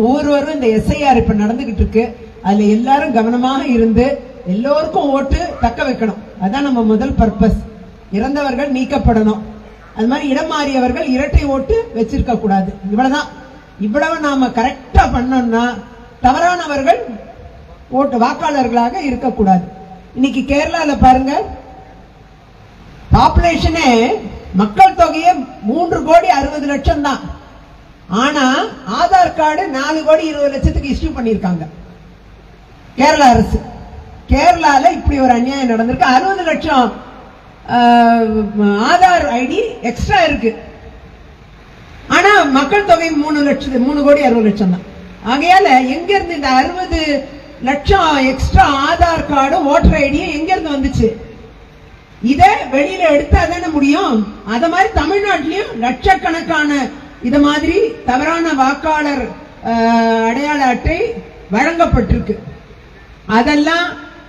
ஒவ்வொருவரும் இந்த எஸ்ஐஆர் இப்ப நடந்துகிட்டு இருக்கு. அதுல எல்லாரும் கவனமாக இருந்து எல்லோருக்கும் ஓட்டு தக்க வைக்கணும். அதான் நம்ம முதல் பர்பஸ். இறந்தவர்கள் நீக்கப்படணும். அது மாதிரி இடம் மாறியவர்கள் இரட்டை ஓட்டு வச்சிருக்க கூடாது. இவ்வளவுதான். இவ்வளவு நாம கரெக்டா பண்ணோம்னா தவறானவர்கள் ஓட்டு வாக்காளர்களாக இருக்கக்கூடாது இன்னைக்கு கேரளால பாருங்க. பாப்புலேஷனே மக்கள் தொகையே மூன்று கோடி அறுபது லட்சம் தான் ஆனா ஆதார் கார்டு நாலு கோடி இருபது லட்சத்துக்கு இஷ்யூ பண்ணிருக்காங்க கேரளா அரசு. கேரளால இப்படி ஒரு அநியாயம் நடந்திருக்கு. அறுபது லட்சம் ஆதார் ஐடி எக்ஸ்ட்ரா இருக்கு. ஆனா மக்கள் தொகை மூணு லட்சம் மூணு கோடி அறுபது லட்சம் தான். ஆகையால எங்க இருந்து இந்த அறுபது லட்சம் எக்ஸ்ட்ரா ஆதார் கார்டும் ஓட்டர் ஐடியும் எங்க இருந்து வந்துச்சு? இதை வெளியில எடுத்தா தானே முடியும்? அத மாதிரி தமிழ்நாட்டிலயும் லட்சக்கணக்கான இது மாதிரி தவறான வாக்காளர் அடையாள அட்டை வழங்கப்பட்டிருக்கு. அதெல்லாம்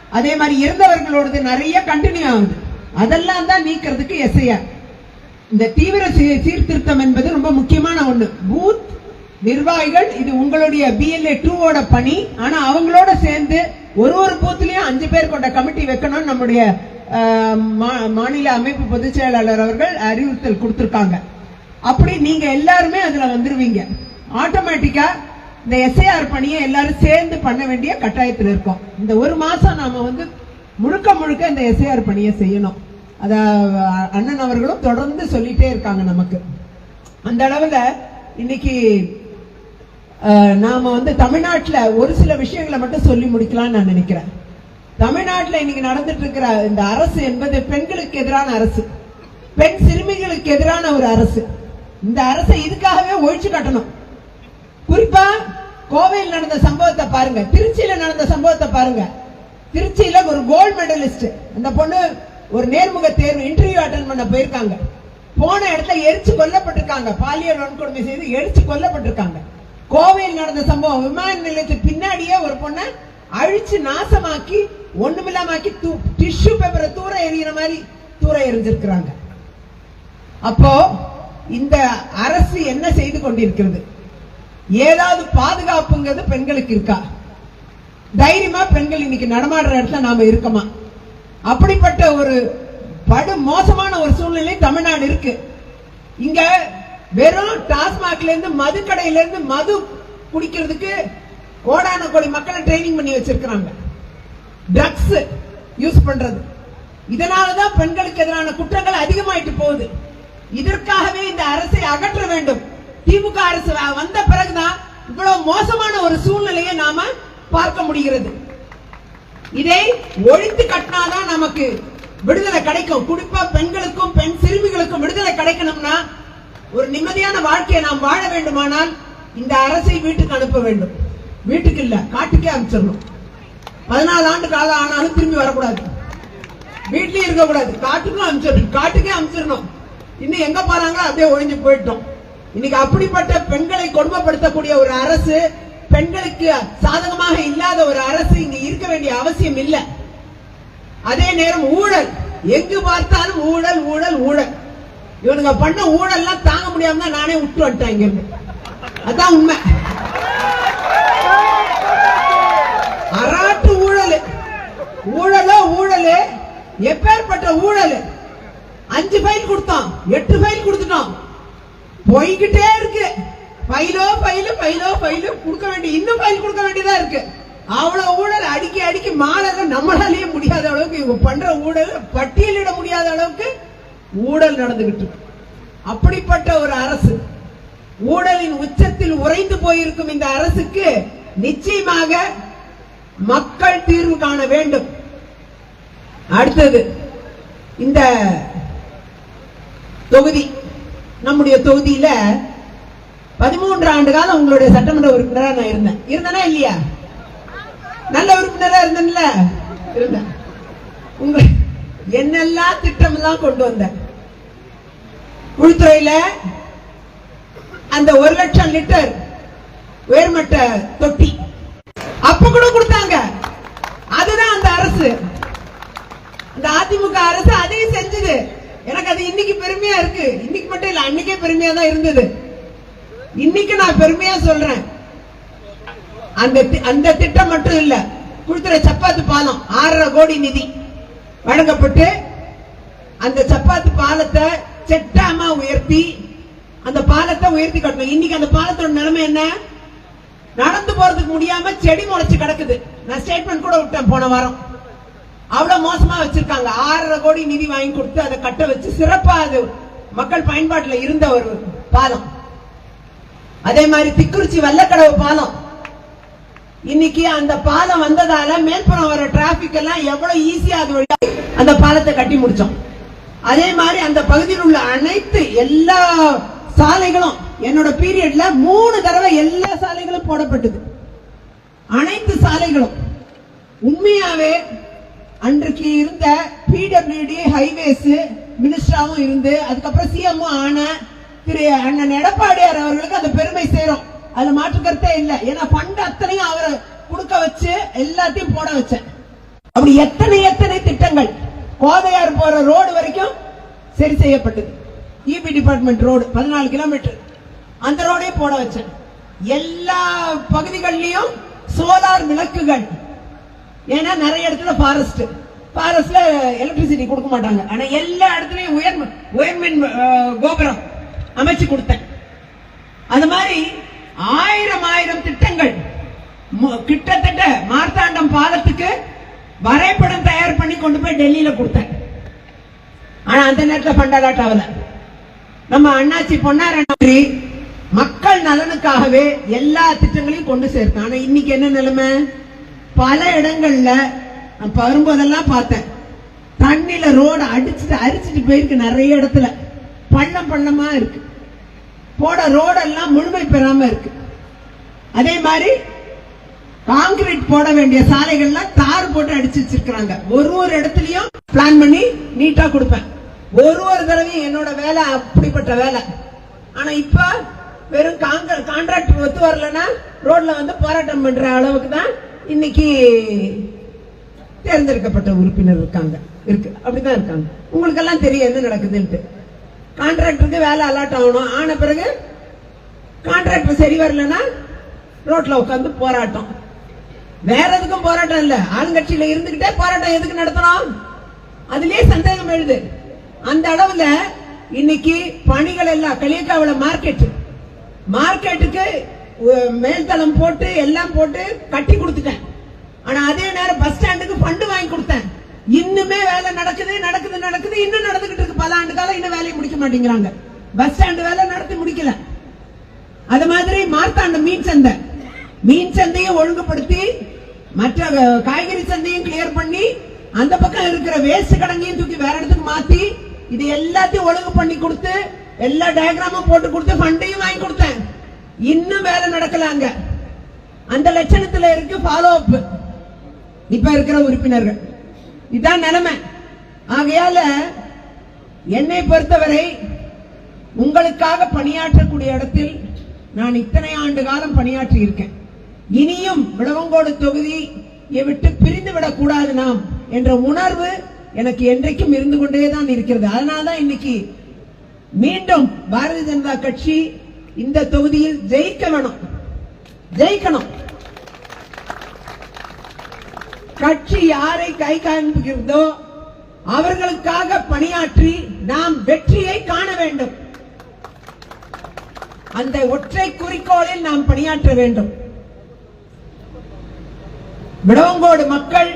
அதே மாதிரி இறந்தவர்களோடது நிறைய கண்டினியூ ஆகுது. அதெல்லாம் தான் நீக்கிறதுக்கு எஸ்ஐஆர் இந்த தீவிர சீ- சீர்திருத்தம் என்பது ரொம்ப முக்கியமான ஒண்ணு. பூத் நிர்வாகிகள் இது உங்களுடைய பிஎல்ஏ டூவோட பணி. ஆனா அவங்களோட சேர்ந்து ஒரு ஒரு பூத்துலயும் அஞ்சு பேர் கொண்ட கமிட்டி வைக்கணும்னு நம்முடைய மா- மாநில அமைப்பு பொதுச் செயலாளர் அவர்கள் அறிவுறுத்தல் கொடுத்திருக்காங்க. அப்படி நீங்க எல்லாருமே அதுல வந்துருவீங்க. ஆட்டோமேட்டிக்கா இந்த எஸ்ஐஆர் பணியை எல்லாரும் சேர்ந்து பண்ண வேண்டிய கட்டாயத்தில் இருக்கோம். இந்த ஒரு மாசம் நாம வந்து முழுக்க முழுக்க இந்த எஸ்ஐஆர் பணியை செய்யணும். அத அண்ணன் அவர்களும் தொடர்ந்து சொல்லிட்டே இருக்காங்க நமக்கு. அந்த அளவுல இன்னைக்கு நாம வந்து தமிழ்நாட்டில் ஒரு சில விஷயங்களை மட்டும் சொல்லி முடிக்கலாம்னு நான் நினைக்கிறேன். தமிழ்நாட்டில் இன்னைக்கு நடந்துட்டு இருக்கிற இந்த அரசு என்பது பெண்களுக்கு எதிரான அரசு. பெண் சிறுமிகளுக்கு எதிரான ஒரு அரசு. இந்த அரசை இதுக்காகவே ஒழிச்சு கட்டணும். குறிப்பா கோவையில் நடந்த சம்பவத்தை பாருங்க. திருச்சியில நடந்த சம்பவத்தை பாருங்க. திருச்சியில ஒரு கோல்டு மெடலிஸ்ட் அந்த பொண்ணு ஒரு நேர்முக தேர்வு இன்டர்வியூ அட்டன் பண்ண போயிருக்காங்க. போன இடத்துல எரிச்சு கொல்லப்பட்டிருக்காங்க. பாலியல் வன்கொடுமை செய்து எரிச்சு கொல்லப்பட்டிருக்காங்க. கோவையில் நடந்த சம்பவம் விமான நிலையத்துக்கு பின்னாடியே ஒரு பொண்ணை அழிச்சு நாசமாக்கி ஒண்ணுமில்லாமாக்கி டிஷ்யூ பேப்பரை தூர எறிகிற மாதிரி தூர எரிஞ்சிருக்கிறாங்க அப்போ இந்த அரசு என்ன செய்து கொண்டிருக்கிறது? ஏதாவது பாதுகாப்புங்கிறது பெண்களுக்கு இருக்கா? தைரியமா பெண்கள் இன்னைக்கு நடமாடுற இடத்துல நாம இருக்கமா? அப்படிப்பட்ட ஒரு படு மோசமான ஒரு சூழ்நிலை தமிழ்நாடு இருக்கு. இங்க வெறும் டாஸ்மாக்ல இருந்து மது கடையில இருந்து மது குடிக்கிறதுக்கு கோடான கோடி மக்களை ட்ரைனிங் பண்ணி வச்சிருக்கிறாங்க. ட்ரக்ஸ் யூஸ் பண்றது. இதனாலதான் பெண்களுக்கு எதிரான குற்றங்கள் அதிகமாயிட்டு போகுது. இதற்காகவே இந்த அரசை அகற்ற வேண்டும். திமுக அரசு வந்த பிறகுதான் இவ்வளவு மோசமான ஒரு சூழ்நிலையை நாம பார்க்க முடிகிறது. இதை ஒழித்து கட்டினாதான் நமக்கு விடுதலை கிடைக்கும். குறிப்பா பெண்களுக்கும் பெண் சிறுமிகளுக்கும் விடுதலை கிடைக்கணும்னா ஒரு நிம்மதியான வாழ்க்கையை நாம் வாழ வேண்டுமானால் இந்த அரசை வீட்டுக்கு அனுப்ப வேண்டும். வீட்டுக்கு இல்ல காட்டுக்கே அனுப்பிச்சிடணும். பதினாலு ஆண்டு காலம் ஆனாலும் திரும்பி வரக்கூடாது. வீட்லயும் இருக்கக்கூடாது. காட்டுக்கும் அனுப்பிச்சிடணும். காட்டுக்கே அனுப்பிச்சிடணும். இன்னும் எங்க போறாங்களோ அப்படியே ஒழிஞ்சு போயிட்டோம். இன்னைக்கு அப்படிப்பட்ட பெண்களை கொடுமைப்படுத்தக்கூடிய ஒரு அரசு பெண்களுக்கு சாதகமாக இல்லாத ஒரு அரசு இங்க இருக்க வேண்டிய அவசியம் இல்லை. அதே நேரம் ஊழல். எங்கு பார்த்தாலும் ஊழல் ஊழல் ஊழல். இவனுங்க பண்ண ஊழல்லாம் தாங்க முடியாம தான் நானே விட்டு வந்துட்டேன் இங்க அதான் உண்மை. அராட்டு ஊழல். ஊழலோ ஊழல். எப்பேற்பட்ட ஊழல். அஞ்சு ஃபைல் கொடுத்தோம் எட்டு ஃபைல் கொடுத்துட்டோம் போய்கிட்டே இருக்கு. ஃபைலோ ஃபைலு ஃபைலோ ஃபைலு கொடுக்க வேண்டிய இன்னும் ஃபைல் கொடுக்க வேண்டியதா இருக்கு. அவ்வளவு ஊழல் அடிக்கி அடிக்கி மாலை நம்மளாலேயே முடியாத அளவுக்கு இவங்க பண்ற ஊழல் பட்டியலிட முடியாத அளவுக்கு ஊழல் நடந்துகிட்டு இருக்கு. அப்படிப்பட்ட ஒரு அரசு ஊழலின் உச்சத்தில் உறைந்து போயிருக்கும் இந்த அரசுக்கு நிச்சயமாக மக்கள் தீர்வு காண வேண்டும். அடுத்தது இந்த தொகுதி. நம்முடைய தொகுதியில பதிமூன்று ஆண்டு காலம் உங்களுடைய சட்டமன்ற உறுப்பினரா நான் இருந்தேன். இருந்தனா இல்லையா? நல்ல உறுப்பினரா இருந்தேன்ல? இருந்தேன். உங்க என்னெல்லாம் திட்டம் எல்லாம் கொண்டு வந்தேன். உள்துறையில அந்த ஒரு லட்சம் லிட்டர் உயர்மட்ட தொட்டி. அப்ப கூட கொடுத்தாங்க. அதுதான் அந்த அரசு. இந்த அதிமுக அரசு அதையும் செஞ்சது. எனக்கு அது இன்னைக்கு பெருமையா இருக்கு. இன்னைக்கு மட்டும் இல்ல அன்னைக்கே பெருமையா தான் இருந்தது. இன்னைக்கு நான் பெருமையா சொல்றேன். அந்த தி- அந்த திட்டம் மட்டும் இல்ல குளித்துறை சப்பாத்து பாலம் ஆறரை கோடி நிதி வழங்கப்பட்டு அந்த சப்பாத்து பாலத்தை செட்டாம உயர்த்தி அந்த பாலத்தை உயர்த்தி கட்டணும். இன்னைக்கு அந்த பாலத்தோட நிலைமை என்ன? நடந்து போறதுக்கு முடியாம செடி முளைச்சு கிடக்குது. நான் ஸ்டேட்மெண்ட் கூட விட்டேன் போன வாரம். அவ்வளவு மோசமா வச்சிருக்காங்க. ஆறரை கோடி நிதி வாங்கி கொடுத்து அதை கட்ட வச்சு சிறப்பா அது மக்கள் பயன்பாட்டுல இருந்த ஒரு பாலம். அதே மாதிரி திக்குறிச்சி வல்லக்கடவு பாலம். இன்னைக்கு அந்த பாலம் வந்ததால மேல்புறம் வர டிராபிக் எல்லாம் எவ்வளவு ஈஸியா அது வழியா அந்த பாலத்தை கட்டி முடிச்சோம். அதே மாதிரி அந்த பகுதியில் உள்ள அனைத்து எல்லா சாலைகளும் என்னோட பீரியட்ல மூணு தடவை எல்லா சாலைகளும் போடப்பட்டது. அனைத்து சாலைகளும். உண்மையாவே அன்றைக்கு இருந்த பிடபிள்யூடி ஹைவேஸ் மினிஸ்டராவும் இருந்து அதுக்கப்புறம் சிஎம்மும் ஆன திரு அண்ணன் எடப்பாடியார் அவர்களுக்கு அந்த பெருமை சேரும். அது மாற்று கருத்தே இல்ல. ஏன்னா ஃபண்ட் அத்தனையும் அவரை கொடுக்க வச்சு எல்லாத்தையும் போட வச்சேன் அப்படி எத்தனை எத்தனை திட்டங்கள்? கோதையார் போற ரோடு வரைக்கும் சரி செய்யப்பட்டது. இபி டிபார்ட்மெண்ட் ரோடு பதினாலு கிலோமீட்டர் அந்த ரோடையும் போட வச்சேன் எல்லா பகுதிகளிலும் சோலார் விளக்குகள் ஏன்னா நிறைய இடத்துல ஃபாரஸ்ட் ஃபாரஸ்ட்ல எலக்ட்ரிசிட்டி கொடுக்க மாட்டாங்க. ஆனா எல்லா இடத்துலயும் உயர் உயர்மின் கோபுரம் அமைச்சு கொடுத்தேன். அது மாதிரி ஆயிரம் ஆயிரம் திட்டங்கள். கிட்டத்தட்ட மார்த்தாண்டம் பாலத்துக்கு வரைபடம் தயார் பண்ணி கொண்டு போய் டெல்லியில கொடுத்தேன். ஆனா அந்த நேரத்தில் ஃபண்ட் அலாட் ஆகல. நம்ம அண்ணாச்சி பொன்னாரி மக்கள் நலனுக்காகவே எல்லா திட்டங்களையும் கொண்டு சேர்த்தான். ஆனா இன்னைக்கு என்ன நிலைமை? பல இடங்கள்ல நான் வரும்போதெல்லாம் பார்த்தேன். தண்ணியில ரோட அடிச்சுட்டு அரிச்சிட்டு போயிருக்கு நிறைய இடத்துல. பள்ளம் பள்ளமா இருக்கு. போட ரோடெல்லாம் முழுமை பெறாம இருக்கு. அதே மாதிரி காங்கிரீட் போட வேண்டிய சாலைகள்லாம் தார் போட்டு அடிச்சு வச்சிருக்கிறாங்க. ஒரு ஒரு இடத்துலயும் பிளான் பண்ணி நீட்டா கொடுப்பேன். ஒரு ஒரு தடவையும் என்னோட வேலை அப்படிப்பட்ட வேலை. ஆனா இப்ப வெறும் கான்ட்ராக்டர் ஒத்து வரலன்னா ரோட்ல வந்து போராட்டம் பண்ற அளவுக்கு தான் இன்னைக்கு தேர்ந்தெடுக்கப்பட்ட உறுப்பினர் இருக்காங்க. இருக்கு. அப்படிதான் இருக்காங்க. உங்களுக்கு எல்லாம் தெரியும் என்ன நடக்குதுன்ட்டு. கான்ட்ராக்டருக்கு வேலை அலாட் ஆகணும். ஆன பிறகு கான்ட்ராக்டர் சரி வரலன்னா ரோட்ல உட்காந்து போராட்டம். வேற எதுக்கும் போராட்டம் இல்ல. ஆளுங்கட்சியில இருந்துகிட்டே போராட்டம் எதுக்கு நடத்தணும்? அதுலயே சந்தேகம் எழுது. அந்த அளவுல இன்னைக்கு பணிகள் எல்லாம் கலியக்காவில மார்க்கெட் மார்க்கெட்டுக்கு மேல்தளம் போட்டு எல்லாம் போட்டு கட்டி கொடுத்துட்டேன். ஆனா அதே நேரம் பஸ் ஸ்டாண்டுக்கு ஃபண்டு வாங்கி கொடுத்தேன். இன்னுமே வேலை நடக்குது நடக்குது நடக்குது. இன்னும் நடந்துகிட்டு இருக்கு. பல ஆண்டு காலம் இன்னும் வேலையை முடிக்க மாட்டேங்கிறாங்க. பஸ் ஸ்டாண்டு வேலை நடத்தி முடிக்கல. அது மாதிரி மார்த்தாண்டம் மீன் சந்தை. மீன் சந்தையும் ஒழுங்குபடுத்தி மற்ற காய்கறி சந்தையும் கிளியர் பண்ணி அந்த பக்கம் இருக்கிற வேஸ்ட் கடங்கையும் தூக்கி வேற இடத்துக்கு மாத்தி இது எல்லாத்தையும் ஒழுங்கு பண்ணி கொடுத்து எல்லா டயக்ராமும் போட்டு கொடுத்து ஃபண்டையும் வாங்கி கொடுத்தேன். இன்னும் வேலை நடக்கலாங்க. அந்த லட்சணத்துல இருக்கு ஃபாலோ அப் இப்ப இருக்கிற உறுப்பினர்கள். இதான் நிலைமை. ஆகையால என்னை பொறுத்தவரை உங்களுக்காக பணியாற்றக்கூடிய இடத்தில் நான் இத்தனை ஆண்டு காலம் பணியாற்றி இருக்கேன். இனியும் விளவங்கோடு தொகுதியை விட்டு பிரிந்து விடக்கூடாது நாம் என்ற உணர்வு எனக்கு என்றைக்கும் இருந்து கொண்டே தான் இருக்கிறது. அதனால்தான் இன்னைக்கு மீண்டும் பாரதிய ஜனதா கட்சி இந்த தொகுதியில் ஜெயிக்க வேணும் ஜெயிக்கணும். கட்சி யாரை கை காண்பிக்கிறதோ அவர்களுக்காக பணியாற்றி நாம் வெற்றியை காண வேண்டும். அந்த ஒற்றை குறிக்கோளில் நாம் பணியாற்ற வேண்டும். விடவங்கோடு மக்கள்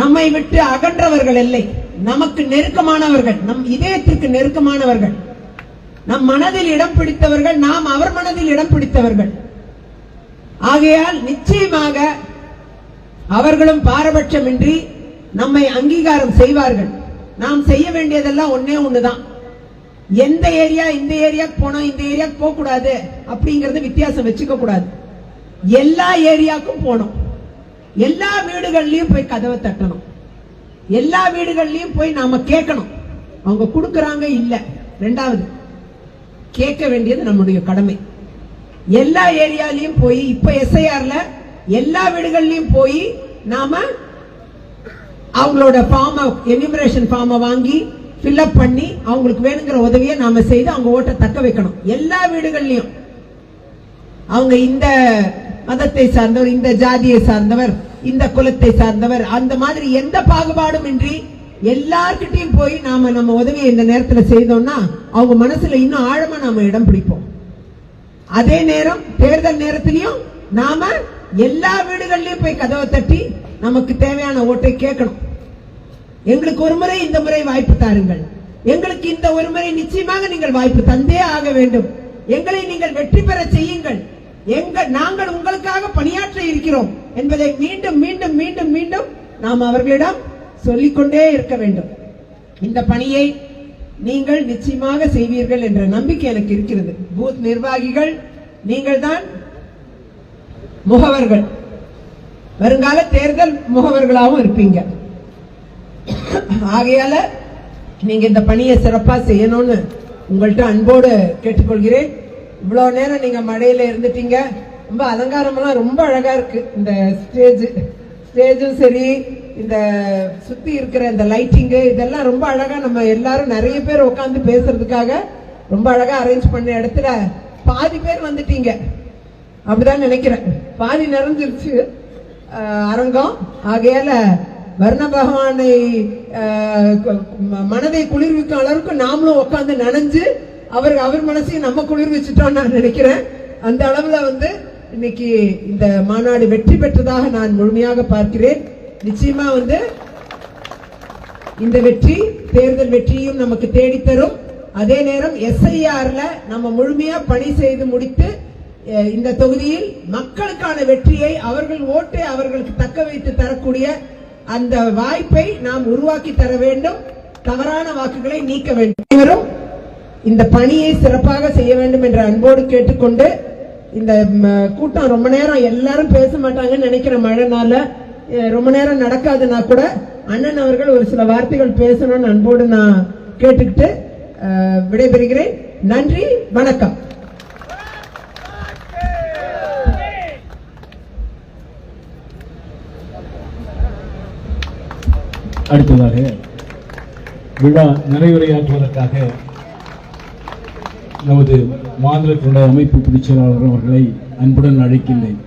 நம்மை விட்டு அகன்றவர்கள் இல்லை. நமக்கு நெருக்கமானவர்கள் நம் இதயத்திற்கு நெருக்கமானவர்கள். நம் மனதில் இடம் பிடித்தவர்கள் நாம் அவர் மனதில் இடம் பிடித்தவர்கள். ஆகையால் நிச்சயமாக அவர்களும் பாரபட்சமின்றி நம்மை அங்கீகாரம் செய்வார்கள். நாம் செய்ய வேண்டியதெல்லாம் ஒன்னே ஒண்ணுதான். எந்த ஏரியா இந்த ஏரியா போனோம் இந்த ஏரியா போக கூடாது அப்படிங்கறது வித்தியாசம் வச்சுக்க கூடாது. எல்லா ஏரியாக்கும் போகணும் எல்லா வீடுகள்லயும் போய் கதவை தட்டணும். எல்லா வீடுகள்லயும் போய் நாம கேட்கணும். அவங்க கொடுக்கறாங்க இல்ல. ரெண்டாவது கேட்க வேண்டியது நம்முடைய கடமை. எல்லா ஏரியாலையும் போய் இப்ப எஸ்ஐஆர்ல எல்லா வீடுகள்லயும் போய் நாம அவங்களோட ஃபார்ம எனிமரேஷன் ஃபார்மை வாங்கி ஃபில்அப் பண்ணி அவங்களுக்கு வேணுங்கிற உதவியை நாம செய்து அவங்க ஓட்டை தக்க வைக்கணும். எல்லா வீடுகள்லயும். அவங்க இந்த மதத்தை சார்ந்தவர் இந்த ஜாதியை சார்ந்தவர் இந்த குலத்தை சார்ந்தவர் அந்த மாதிரி எந்த பாகுபாடும் இன்றி எல்லார்கிட்டையும் போய் நாம நம்ம உதவியை இந்த நேரத்துல செய்தோம்னா அவங்க மனசுல இன்னும் ஆழமா நாம இடம் பிடிப்போம். அதே நேரம் தேர்தல் நேரத்திலையும் நாம எல்லா வீடுகள்லயும் போய் கதவை தட்டி நமக்கு தேவையான ஓட்டை கேட்கணும். எங்களுக்கு ஒரு முறை இந்த முறை வாய்ப்பு தாருங்கள். எங்களுக்கு இந்த ஒரு முறை நிச்சயமாக நீங்கள் வாய்ப்பு தந்தே ஆக வேண்டும். எங்களை நீங்கள் வெற்றி பெற செய்யுங்கள். எங்கள் நாங்கள் உங்களுக்காக பணியாற்ற இருக்கிறோம் என்பதை மீண்டும் மீண்டும் மீண்டும் மீண்டும் நாம் அவர்களிடம் சொல்லிக்கொண்டே இருக்க வேண்டும். இந்த பணியை நீங்கள் நிச்சயமாக செய்வீர்கள் என்ற நம்பிக்கை எனக்கு இருக்கிறது. பூத் நிர்வாகிகள் நீங்கள் தான் முகவர்கள். வருங்கால தேர்தல் முகவர்களாகவும் இருப்பீங்க. ஆகையால நீங்க இந்த பணியை சிறப்பா செய்யணும்னு உங்கள்கிட்ட அன்போடு கேட்டுக்கொள்கிறேன். இவ்வளவு நேரம் நீங்க மழையில இருந்துட்டீங்க. ரொம்ப அலங்காரமெல்லாம் ரொம்ப அழகா இருக்கு இந்த ஸ்டேஜ். ஸ்டேஜும் சரி இந்த சுத்தி இருக்கிற இந்த லைட்டிங்கு இதெல்லாம் ரொம்ப அழகா நம்ம எல்லாரும் நிறைய பேர் உட்காந்து பேசுறதுக்காக ரொம்ப அழகா அரேஞ்ச் பண்ண இடத்துல பாதி பேர் வந்துட்டீங்க. அப்படிதான் நினைக்கிறேன். பாதி நிறைஞ்சிருச்சு. அரங்கம். ஆகையால வர்ண பகவானை ம- மனதை குளிர்விக்கும் அளவுக்கு நாமளும் உட்காந்து நனைஞ்சு அவர் அவர் மனசையும் நம்ம குளிர்விச்சிட்டோம் நான் நினைக்கிறேன். அந்த அளவுல வந்து இன்னைக்கு இந்த மாநாடு வெற்றி பெற்றதாக நான் முழுமையாக பார்க்கிறேன். நிச்சயமா வந்து இந்த வெற்றி தேர்தல் வெற்றியும் நமக்கு தேடித்தரும். அதே நேரம் எஸ்ஐஆர்ல நம்ம முழுமையா பணி செய்து முடித்து இந்த தொகுதியில் மக்களுக்கான வெற்றியை அவர்கள் ஓட்டை அவர்களுக்கு தக்க வைத்து தரக்கூடிய அந்த வாய்ப்பை நாம் உருவாக்கி தர வேண்டும். தவறான வாக்குகளை நீக்க வேண்டும். இந்த பணியை சிறப்பாக செய்ய வேண்டும் என்ற அன்போடு கேட்டுக்கொண்டு இந்த கூட்டம் ரொம்ப நேரம் எல்லாரும் பேச மாட்டாங்கன்னு நினைக்கிற மழைனால ரொம்ப நேரம் நடக்காதுன்னா கூட அண்ணன் அவர்கள் ஒரு சில வார்த்தைகள் பேசணும்னு அன்போடு நான் கேட்டுக்கிட்டு விடைபெறுகிறேன். நன்றி வணக்கம். அடுத்ததாக விழா நிறைவுரையாற்றுவதற்காக நமது மாநில அமைப்பு பொதுச் செயலாளர் அவர்களை அன்புடன் அழைக்கின்றேன்.